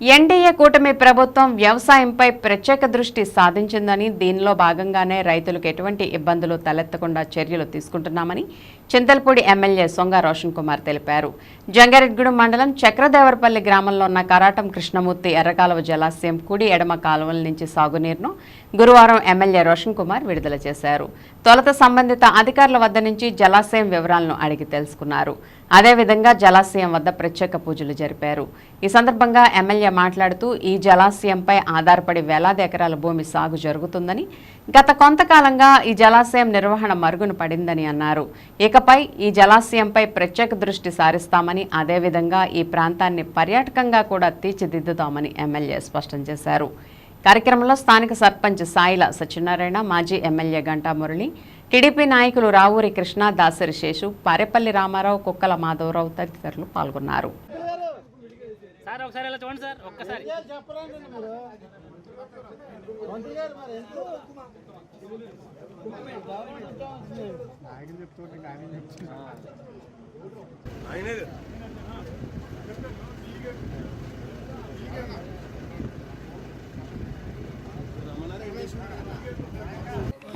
NDA కూటమి ప్రభుత్వం వ్యవసాయంపై ప్రత్యేక దృష్టి సాధించిందని దీనిలో భాగంగానే రైతులకు ఎటువంటి ఇబ్బందులు తలెత్తకుండా చర్యలు తీసుకుంటున్నామని చింతల్పూడి ఎమ్మెల్యే సొంగ రోషన్ కుమార్ తెలిపారు. జంగారెడ్గూడెం మండలం చక్రదేవరపల్లి గ్రామంలో ఉన్న కరాటం కృష్ణమూర్తి ఎర్రకాలువ జలాశయం కుడి ఎడమ కాలువల నుంచి సాగునీరును గురువారం ఎమ్మెల్యే రోషన్ కుమార్ విడుదల చేశారు. తొలత సంబంధిత అధికారుల వద్ద నుంచి జలాశయం వివరాలను అడిగి తెలుసుకున్నారు. అదేవిధంగా జలాశయం వద్ద ప్రత్యేక పూజలు జరిపారు. ఈ సందర్భంగా ఎమ్మెల్యే మాట్లాడుతూ ఈ జలాశయంపై ఆధారపడి వేలాది ఎకరాల భూమి సాగు జరుగుతుందని గత కొంతకాలంగా ఈ జలాశయం నిర్వహణ మరుగున పడిందని అన్నారు. ఇకపై ఈ జలాశయంపై ప్రత్యేక దృష్టి సారిస్తామని అదేవిధంగా ఈ ప్రాంతాన్ని పర్యాటకంగా కూడా తీర్చిదిద్దుతామని ఎమ్మెల్యే స్పష్టం చేశారు. కార్యక్రమంలో స్థానిక సర్పంచ్ సాయిల సత్యనారాయణ మాజీ ఎమ్మెల్యే గంటా మురళి టీడీపీ నాయకులు రావూరి కృష్ణ దాసరి శేషు పారేపల్లి రామారావు కుక్కల మాధవరావు తదితరులు పాల్గొన్నారు. ఒకసారి ఇలా చూడండి సార్ ఒక్కసారి.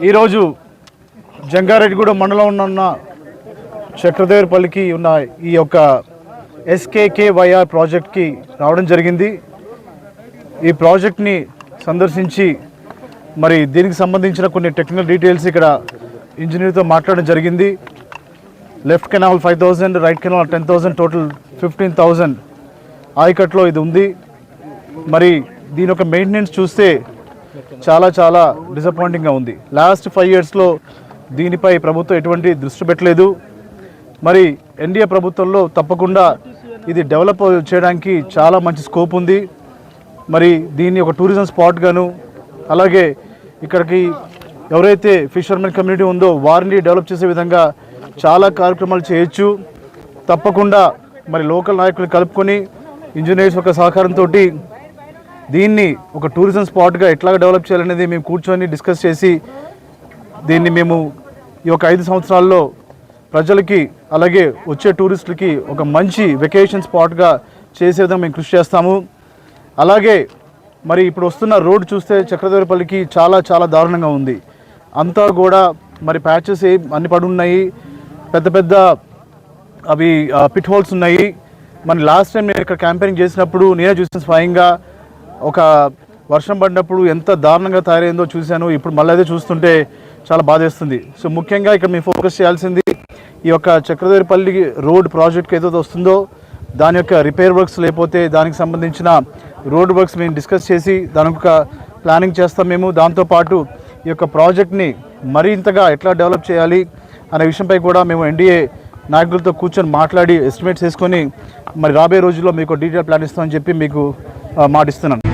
ఈరోజు జంగారెడ్డిగూడెం మండలం ఉన్న చక్రదేవరపల్లికి ఉన్న ఈ యొక్క ఎస్కేకేవైఆర్ ప్రాజెక్ట్కి రావడం జరిగింది. ఈ ప్రాజెక్ట్ని సందర్శించి మరి దీనికి సంబంధించిన కొన్ని టెక్నికల్ డీటెయిల్స్ ఇక్కడ ఇంజనీర్తో మాట్లాడడం జరిగింది. Left canal five thousand right canal ten thousand total fifteen thousand ఆయకట్లో ఇది ఉంది. మరి దీని యొక్క మెయింటెనెన్స్ చూస్తే చాలా చాలా డిసప్పాయింటింగ్గా ఉంది. లాస్ట్ ఫైవ్ ఇయర్స్లో దీనిపై ప్రభుత్వం ఎటువంటి దృష్టి పెట్టలేదు. మరి ఎన్డీఏ ప్రభుత్వంలో తప్పకుండా ఇది డెవలప్ చేయడానికి చాలా మంచి స్కోప్ ఉంది. మరి దీన్ని ఒక టూరిజం స్పాట్ గాను అలాగే ఇక్కడికి ఎవరైతే ఫిషర్మెన్ కమ్యూనిటీ ఉందో వారిని డెవలప్ చేసే విధంగా చాలా కార్యక్రమాలు చేయొచ్చు. తప్పకుండా మరి లోకల్ నాయకులు కలుపుకొని ఇంజనీర్స్ యొక్క సహకారంతో దీన్ని ఒక టూరిజం స్పాట్గా ఎట్లా డెవలప్ చేయాలనేది మేము కూర్చొని డిస్కస్ చేసి దీన్ని మేము ఈ యొక్క ఐదు సంవత్సరాల్లో ప్రజలకి అలాగే వచ్చే టూరిస్టులకి ఒక మంచి వెకేషన్ స్పాట్గా చేసే విధంగా మేము కృషి చేస్తాము. అలాగే మరి ఇప్పుడు వస్తున్న రోడ్ చూస్తే చక్రధరపల్లికి చాలా చాలా దారుణంగా ఉంది. అంతా కూడా మరి ప్యాచెస్ అన్ని పడున్నాయి. పెద్ద పెద్ద అవి పిట్ హోల్స్ ఉన్నాయి. మన లాస్ట్ టైం నేను ఇక్కడ క్యాంపెయినింగ్ చేసినప్పుడు నేనే చూసిన స్వయంగా. ఒక వర్షం పడినప్పుడు ఎంత దారుణంగా తయారైందో చూశాను. ఇప్పుడు మళ్ళీ అదే చూస్తుంటే చాలా బాధేస్తుంది. సో ముఖ్యంగా ఇక్కడ మేము ఫోకస్ చేయాల్సింది ఈ యొక్క చక్రదేవరపల్లి రోడ్ ప్రాజెక్ట్ ఏదైతే వస్తుందో దాని యొక్క రిపేర్ వర్క్స్ లేకపోతే దానికి సంబంధించిన రోడ్ వర్క్స్ మేము డిస్కస్ చేసి దాని యొక్క ప్లానింగ్ చేస్తాం మేము. దాంతోపాటు ఈ యొక్క ప్రాజెక్ట్ని మరింతగా ఎట్లా డెవలప్ చేయాలి అనే విషయంపై కూడా మేము ఎన్డీఏ నాయకులతో కూర్చొని మాట్లాడి ఎస్టిమేట్స్ వేసుకొని మరి రాబోయే రోజుల్లో మీకు డీటెయిల్ ప్లాన్ ఇస్తామని చెప్పి మీకు మాటిస్తున్నాను.